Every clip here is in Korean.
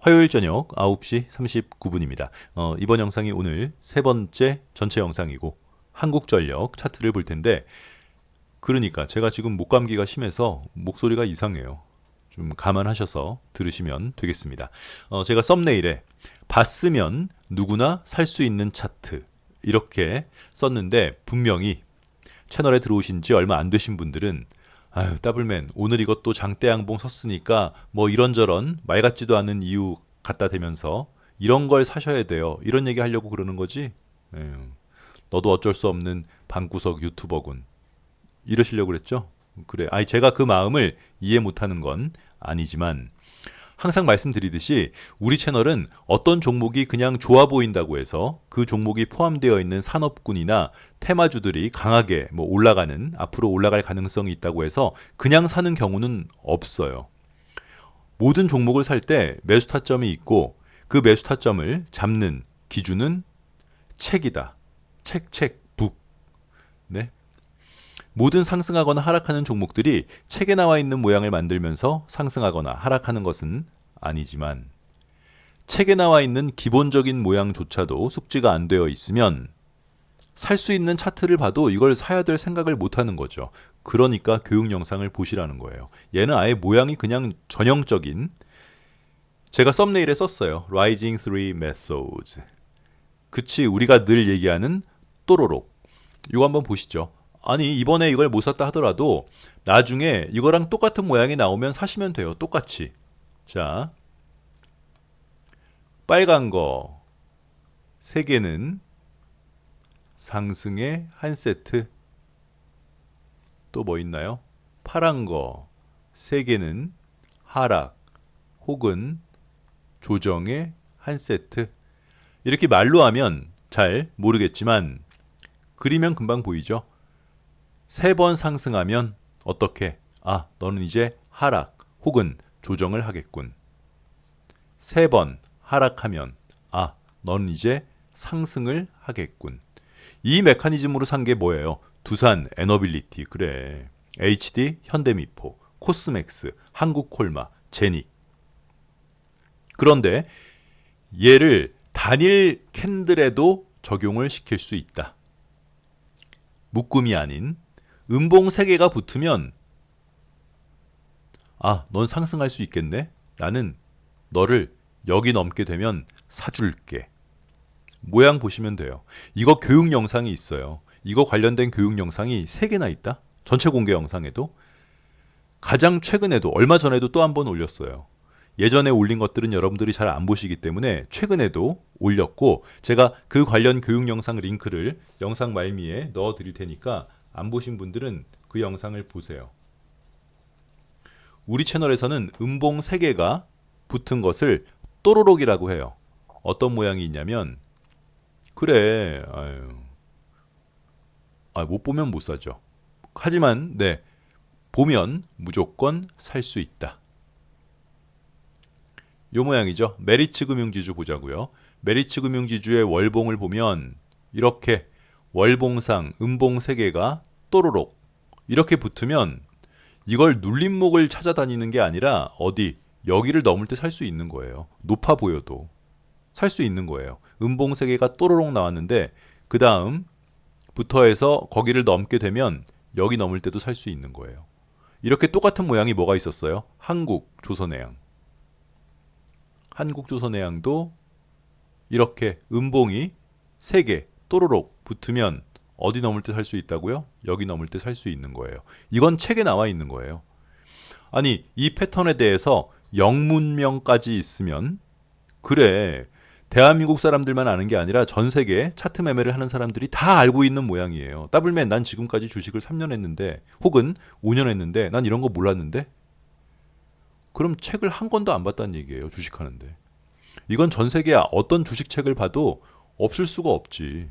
화요일 저녁 9시 39분입니다. 어, 이번 영상이 오늘 세 번째 전체 영상이고 한국전력 차트를 볼 텐데 그러니까 제가 지금 목감기가 심해서 목소리가 이상해요. 좀 감안하셔서 들으시면 되겠습니다. 어, 제가 썸네일에 봤으면 누구나 살 수 있는 차트 이렇게 썼는데 분명히 채널에 들어오신 지 얼마 안 되신 분들은 아유 더블맨 오늘 이것도 장대양봉 섰으니까 뭐 이런저런 말 같지도 않은 이유 갖다 대면서 이런 걸 사셔야 돼요. 이런 얘기 하려고 그러는 거지? 에휴, 너도 어쩔 수 없는 방구석 유튜버군. 이러시려고 그랬죠? 그래 아니 제가 그 마음을 이해 못하는 건 아니지만 항상 말씀드리듯이 우리 채널은 어떤 종목이 그냥 좋아 보인다고 해서 그 종목이 포함되어 있는 산업군이나 테마주들이 강하게 뭐 올라가는 앞으로 올라갈 가능성이 있다고 해서 그냥 사는 경우는 없어요. 모든 종목을 살 때 매수 타점이 있고 그 매수 타점을 잡는 기준은 책이다. 책, 책, 북. 네. 모든 상승하거나 하락하는 종목들이 책에 나와 있는 모양을 만들면서 상승하거나 하락하는 것은 아니지만 책에 나와 있는 기본적인 모양조차도 숙지가 안 되어 있으면 살 수 있는 차트를 봐도 이걸 사야 될 생각을 못 하는 거죠. 그러니까 교육 영상을 보시라는 거예요. 얘는 아예 모양이 그냥 전형적인 제가 썸네일에 썼어요. Rising 3 Methods. 그치 우리가 늘 얘기하는 또로록. 이거 한번 보시죠. 아니 이번에 이걸 못 샀다 하더라도 나중에 이거랑 똑같은 모양이 나오면 사시면 돼요. 똑같이. 자, 빨간 거세 개는 상승의 한 세트. 또 뭐 있나요? 파란 거세 개는 하락 혹은 조정의 한 세트. 이렇게 말로 하면 잘 모르겠지만 그리면 금방 보이죠. 세 번 상승하면 어떻게? 아, 너는 이제 하락 혹은 조정을 하겠군. 세 번 하락하면 아, 너는 이제 상승을 하겠군. 이 메커니즘으로 산 게 뭐예요? 두산 에너빌리티 그래. HD 현대미포, 코스맥스, 한국콜마, 제닉. 그런데 얘를 단일 캔들에도 적용을 시킬 수 있다. 묶음이 아닌 음봉 세 개가 붙으면 아, 넌 상승할 수 있겠네? 나는 너를 여기 넘게 되면 사줄게. 모양 보시면 돼요. 이거 교육 영상이 있어요. 이거 관련된 교육 영상이 3개나 있다? 전체 공개 영상에도. 가장 최근에도, 얼마 전에도 또 한 번 올렸어요. 예전에 올린 것들은 여러분들이 잘 안 보시기 때문에 최근에도 올렸고, 제가 그 관련 교육 영상 링크를 영상 말미에 넣어 드릴 테니까 안 보신 분들은 그 영상을 보세요. 우리 채널에서는 음봉 3개가 붙은 것을 또로록이라고 해요. 어떤 모양이 있냐면 그래 아유 아, 못 보면 못 사죠. 하지만 네 보면 무조건 살 수 있다. 요 모양이죠. 메리츠 금융지주 보자고요. 메리츠 금융지주의 월봉을 보면 이렇게 월봉상 음봉 3개가 또로록 이렇게 붙으면 이걸 눌림목을 찾아다니는 게 아니라 어디 여기를 넘을 때 살 수 있는 거예요. 높아 보여도 살 수 있는 거예요. 음봉 세 개가 또로록 나왔는데 그 다음 부터 해서 거기를 넘게 되면 여기 넘을 때도 살 수 있는 거예요. 이렇게 똑같은 모양이 뭐가 있었어요? 한국 조선해양. 한국 조선해양도 이렇게 음봉이 세개 또로록 붙으면 어디 넘을 때 살 수 있다고요? 여기 넘을 때 살 수 있는 거예요. 이건 책에 나와 있는 거예요. 아니, 이 패턴에 대해서 영문명까지 있으면 그래. 대한민국 사람들만 아는 게 아니라 전 세계 차트 매매를 하는 사람들이 다 알고 있는 모양이에요. 더블맨 난 지금까지 주식을 3년 했는데 혹은 5년 했는데 난 이런 거 몰랐는데 그럼 책을 한 권도 안 봤다는 얘기예요. 주식하는데. 이건 전 세계 어떤 주식책을 봐도 없을 수가 없지.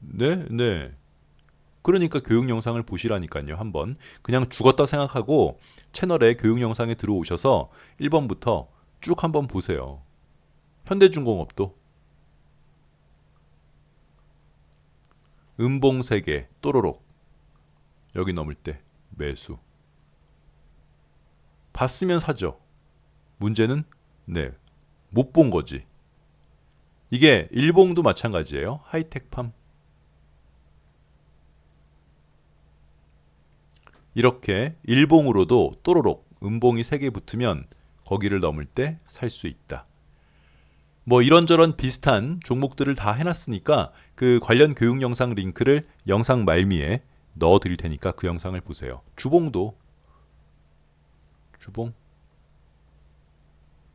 네, 네. 그러니까 교육 영상을 보시라니까요. 한번 그냥 죽었다 생각하고 채널에 교육 영상에 들어오셔서 1번부터 쭉 한번 보세요. 현대중공업도 음봉 세계 또로록 여기 넘을 때 매수 봤으면 사죠. 문제는 네 못 본 거지. 이게 일봉도 마찬가지예요. 하이텍팜. 이렇게 일봉으로도 또로록 음봉이 3개 붙으면 거기를 넘을 때 살 수 있다. 뭐 이런저런 비슷한 종목들을 다 해놨으니까 그 관련 교육 영상 링크를 영상 말미에 넣어 드릴 테니까 그 영상을 보세요. 주봉도 주봉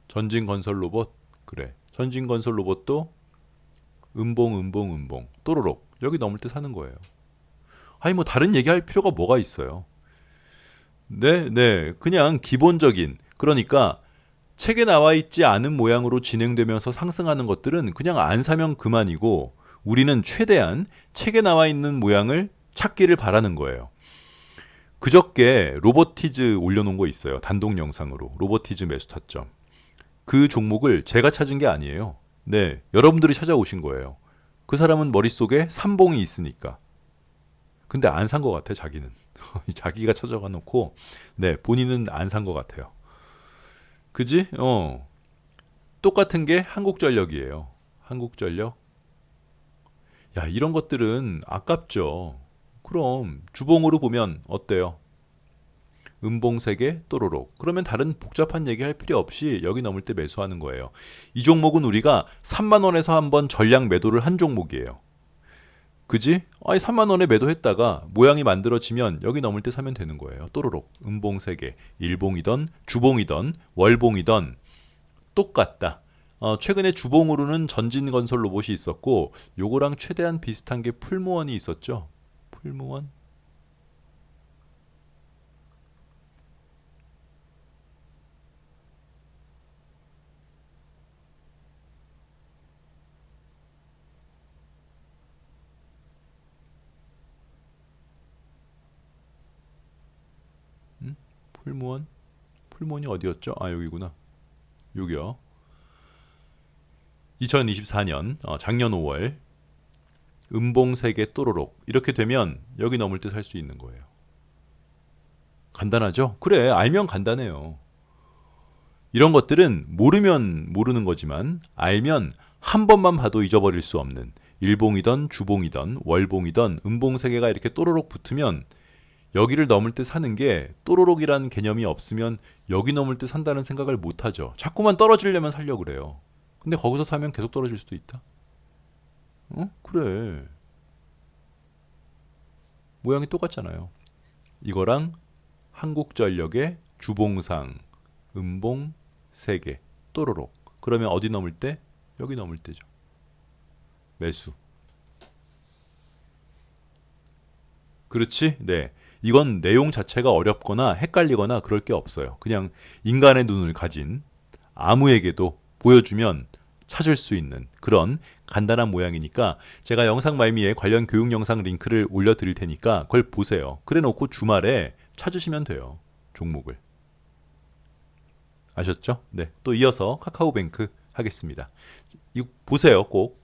전진건설 로봇 그래 전진건설 로봇도 음봉 음봉 음봉 또로록 여기 넘을 때 사는 거예요. 아니 뭐 다른 얘기할 필요가 뭐가 있어요. 네, 네. 그냥 기본적인 그러니까 책에 나와 있지 않은 모양으로 진행되면서 상승하는 것들은 그냥 안 사면 그만이고 우리는 최대한 책에 나와 있는 모양을 찾기를 바라는 거예요. 그저께 로보티즈 올려놓은 거 있어요. 단독 영상으로 로보티즈 매수 타점. 그 종목을 제가 찾은 게 아니에요. 네, 여러분들이 찾아오신 거예요. 그 사람은 머릿속에 삼봉이 있으니까. 근데 안 산 것 같아 자기는. 자기가 찾아가 놓고 네 본인은 안 산 것 같아요. 그지? 어 똑같은 게 한국전력이에요. 한국전력. 야 이런 것들은 아깝죠. 그럼 주봉으로 보면 어때요? 음봉 세개 또로록. 그러면 다른 복잡한 얘기 할 필요 없이 여기 넘을 때 매수하는 거예요. 이 종목은 우리가 3만 원에서 한번 전량 매도를 한 종목이에요. 그지? 아니 3만 원에 매도했다가 모양이 만들어지면 여기 넘을 때 사면 되는 거예요. 또로록 음봉 세 개, 일봉이던 주봉이던 월봉이던 똑같다. 어, 최근에 주봉으로는 전진건설 로봇이 있었고 요거랑 최대한 비슷한 게 풀무원이 있었죠. 풀무원 풀무원 풀무원이 어디였죠? 아 여기구나. 여기요. 2024년 어, 작년 5월 음봉 세개 또로록 이렇게 되면 여기 넘을 때 살 수 있는 거예요. 간단하죠? 그래 알면 간단해요. 이런 것들은 모르면 모르는 거지만 알면 한 번만 봐도 잊어버릴 수 없는 일봉이던 주봉이던 월봉이던 음봉 세 개가 이렇게 또로록 붙으면 여기를 넘을 때 사는 게 또로록이라는 개념이 없으면 여기 넘을 때 산다는 생각을 못 하죠. 자꾸만 떨어지려면 살려 그래요. 근데 거기서 사면 계속 떨어질 수도 있다. 어? 그래. 모양이 똑같잖아요. 이거랑 한국전력의 주봉상, 음봉 세 개, 또로록. 그러면 어디 넘을 때? 여기 넘을 때죠. 매수. 그렇지? 네. 이건 내용 자체가 어렵거나 헷갈리거나 그럴 게 없어요. 그냥 인간의 눈을 가진 아무에게도 보여주면 찾을 수 있는 그런 간단한 모양이니까 제가 영상 말미에 관련 교육 영상 링크를 올려드릴 테니까 그걸 보세요. 그래 놓고 주말에 찾으시면 돼요. 종목을. 아셨죠? 네. 또 이어서 카카오뱅크 하겠습니다. 이거 보세요. 꼭